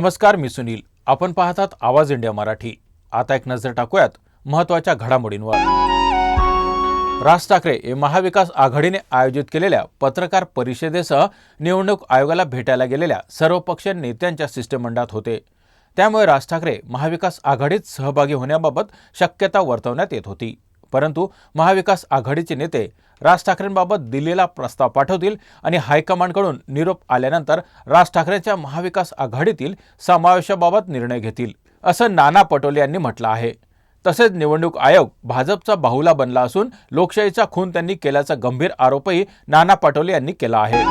नमस्कार मी सुनील. आपण पाहतात आवाज इंडिया मराठी. आता एक नजर टाकूयात महत्त्वाच्या घडामोडींवर. राज ठाकरे हे महाविकास आघाडीने आयोजित केलेल्या पत्रकार परिषदेसह निवडणूक आयोगाला भेटायला गेलेल्या सर्वपक्षीय नेत्यांच्या शिष्टमंडळात होते. त्यामुळे राज ठाकरे महाविकास आघाडीत सहभागी होण्याबाबत शक्यता वर्तवण्यात येत होती. परंतु महाविकास आघाडीचे नेते राज ठाकरेंबाबत दिलेला प्रस्ताव पाठवतील आणि हायकमांडकडून निरोप आल्यानंतर राज ठाकरेंच्या महाविकास आघाडीतील समावेशाबाबत निर्णय घेतील असं नाना पटोले यांनी म्हटलं आहे. तसेच निवडणूक आयोग भाजपचा बाहुला बनला असून लोकशाहीचा खून त्यांनी केल्याचा गंभीर आरोपही नाना पटोले यांनी केला आहे.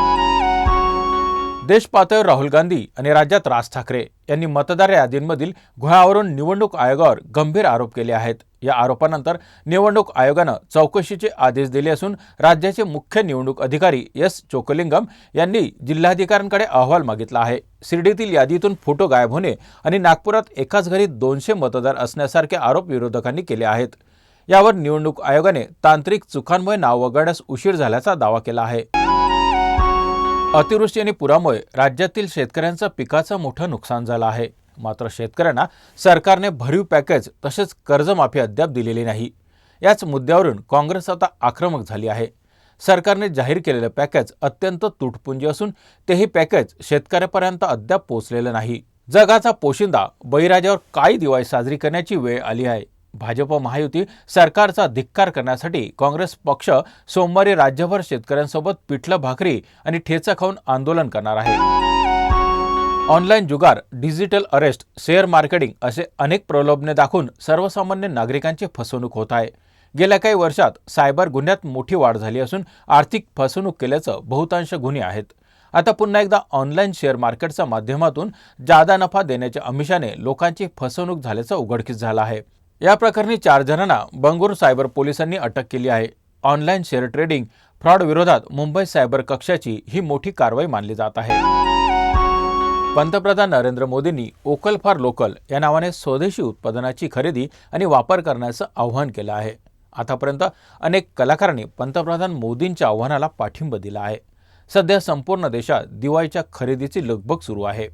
देश पातळीवर राहुल गांधी आणि राज्यात राज ठाकरे यांनी मतदार यादींमधील घोळावरून निवडणूक आयोगावर गंभीर आरोप केले आहेत. या आरोपानंतर निवडणूक आयोगानं चौकशीचे आदेश दिले असून राज्याचे मुख्य निवडणूक अधिकारी एस चोकलिंगम यांनी जिल्हाधिकाऱ्यांकडे अहवाल मागितला आहे. शिर्डीतील यादीतून फोटो गायब होणे आणि नागपुरात एकाच घरी दोनशे मतदार असण्यासारखे आरोप विरोधकांनी केले आहेत. यावर निवडणूक आयोगाने तांत्रिक चुकांमुळे नाव वगळण्यास उशीर झाल्याचा दावा केला आहे. अतिवृष्टी आणि पुरामुळे राज्यातील शेतकऱ्यांचं पिकाचं मोठं नुकसान झालं आहे. मात्र शेतकऱ्यांना सरकारने भरीव पॅकेज तसेच कर्जमाफी अद्याप दिलेली नाही. याच मुद्द्यावरून काँग्रेस आता आक्रमक झाली आहे. सरकारने जाहीर केलेलं पॅकेज अत्यंत तुटपुंजी असून तेही पॅकेज शेतकऱ्यापर्यंत अद्याप पोहोचलेलं नाही. जगाचा पोशिंदा बळीराजावर काय दिवाळी साजरी करण्याची वेळ आली आहे. भाजप महायुती सरकारचा धिक्कार करण्यासाठी काँग्रेस पक्ष सोमवारी राज्यभर शेतकऱ्यांसोबत पिठलं भाकरी आणि ठेचा खाऊन आंदोलन करणार आहे. ऑनलाईन जुगार डिजिटल अरेस्ट शेअर मार्केटिंग असे अनेक प्रलोभने दाखवून सर्वसामान्य नागरिकांची फसवणूक होत आहे. गेल्या काही वर्षात सायबर गुन्ह्यात मोठी वाढ झाली असून आर्थिक फसवणूक केल्याचं बहुतांश गुन्हे आहेत. आता पुन्हा एकदा ऑनलाईन शेअर मार्केटच्या माध्यमातून जादा नफा देण्याच्या अमिषाने लोकांची फसवणूक झाल्याचं उघडकीस झालं आहे. या प्रकरणी चार जणांना बंगूर सायबर पोलिसांनी अटक केली आहे. ऑनलाईन शेअर ट्रेडिंग फ्रॉड विरोधात मुंबई सायबर कक्षाची ही मोठी कारवाई मानली जात आहे. पंतप्रधान नरेंद्र मोदींनी ओकल फॉर लोकल या नावाने स्वदेशी उत्पादनाची खरेदी आणि वापर करण्याचं आव्हान केलं आहे. आतापर्यंत अनेक कलाकारांनी पंतप्रधान मोदींच्या आव्हानाला पाठिंबा दिला आहे. सध्या संपूर्ण देशात दिवाळीच्या खरेदीची लगबग सुरू आहे.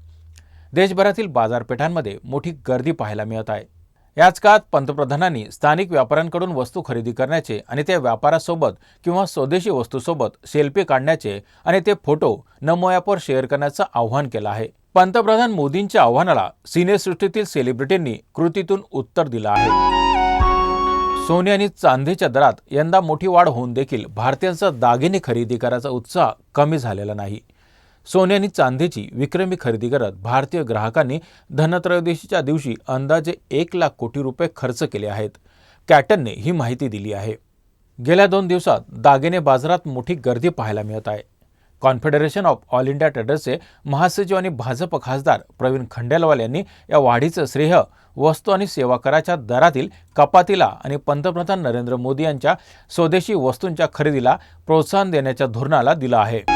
देशभरातील बाजारपेठांमध्ये मोठी गर्दी पाहायला मिळत आहे. याच काळात पंतप्रधानांनी स्थानिक व्यापाऱ्यांकडून वस्तू खरेदी करण्याचे आणि त्या व्यापारासोबत किंवा स्वदेशी वस्तूसोबत सेल्फी काढण्याचे आणि ते फोटो नमो ॲपवर शेअर करण्याचं आव्हान केलं आहे. पंतप्रधान मोदींच्या आव्हानाला सिनेसृष्टीतील सेलिब्रिटींनी कृतीतून उत्तर दिलं आहे. सोने आणि चांदीच्या दरात यंदा मोठी वाढ होऊन देखील भारतीयांचा दागिने खरेदी करायचा उत्साह कमी झालेला नाही. सोने आणि चांदीची विक्रमी खरेदी करत भारतीय ग्राहकांनी धनत्रयोदशीच्या दिवशी अंदाजे एक लाख कोटी रुपये खर्च केले आहेत. कॅटनने ही माहिती दिली आहे. गेल्या दोन दिवसात दागिने बाजारात मोठी गर्दी पाहायला मिळत आहे. कॉन्फेडरेशन ऑफ ऑल इंडिया ट्रेडर्सचे महासचिव आणि भाजप खासदार प्रवीण खंडेलवाल यांनी या वाढीचं श्रेय वस्तू आणि सेवा कराच्या दरातील कपातीला आणि पंतप्रधान नरेंद्र मोदी यांच्या स्वदेशी वस्तूंच्या खरेदीला प्रोत्साहन देण्याच्या धोरणाला दिलं आहे.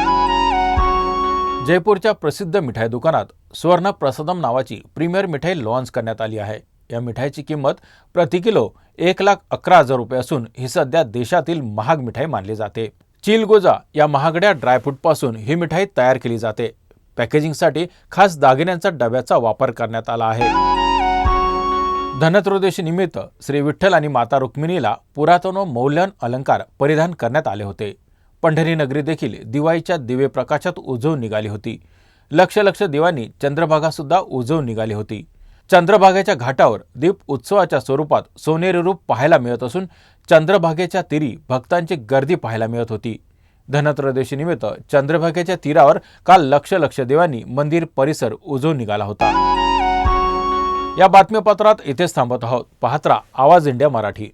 जयपूरच्या प्रसिद्ध मिठाई दुकानात स्वर्ण प्रसादम नावाची प्रीमियर मिठाई लॉन्च करण्यात आली आहे. या मिठाईची किंमत प्रति किलो एक लाख अकरा हजार रुपये असून ही सध्या देशातील महाग मिठाई मानली जाते. चिलगोजा या महागड्या ड्रायफ्रूटपासून ही मिठाई तयार केली जाते. पॅकेजिंगसाठी खास दागिन्यांचा डब्याचा वापर करण्यात आला आहे. धनत्रयोदशी निमित्त श्री विठ्ठल आणि माता रुक्मिणीला पुरातन व मौल्यवान अलंकार परिधान करण्यात आले होते. पंढरी नगरी देखील दिवाळीच्या दिवे प्रकाशात उजवून निघाली होती. लक्ष लक्ष दिवाणी चंद्रभागासुद्धा उजवून निघाली होती. चंद्रभागेच्या घाटावर दीप उत्सवाच्या स्वरूपात सोनेरी रूप पाहायला मिळत असून चंद्रभागेच्या तीरी भक्तांची गर्दी पाहायला मिळत होती. धनत्रयोदशीनिमित्त चंद्रभागेच्या तीरावर काल लक्ष लक्ष देवांनी मंदिर परिसर उजवून निघाला होता. या बातमीपत्रात इथेच थांबत आहोत. पाहत्रा आवाज इंडिया मराठी.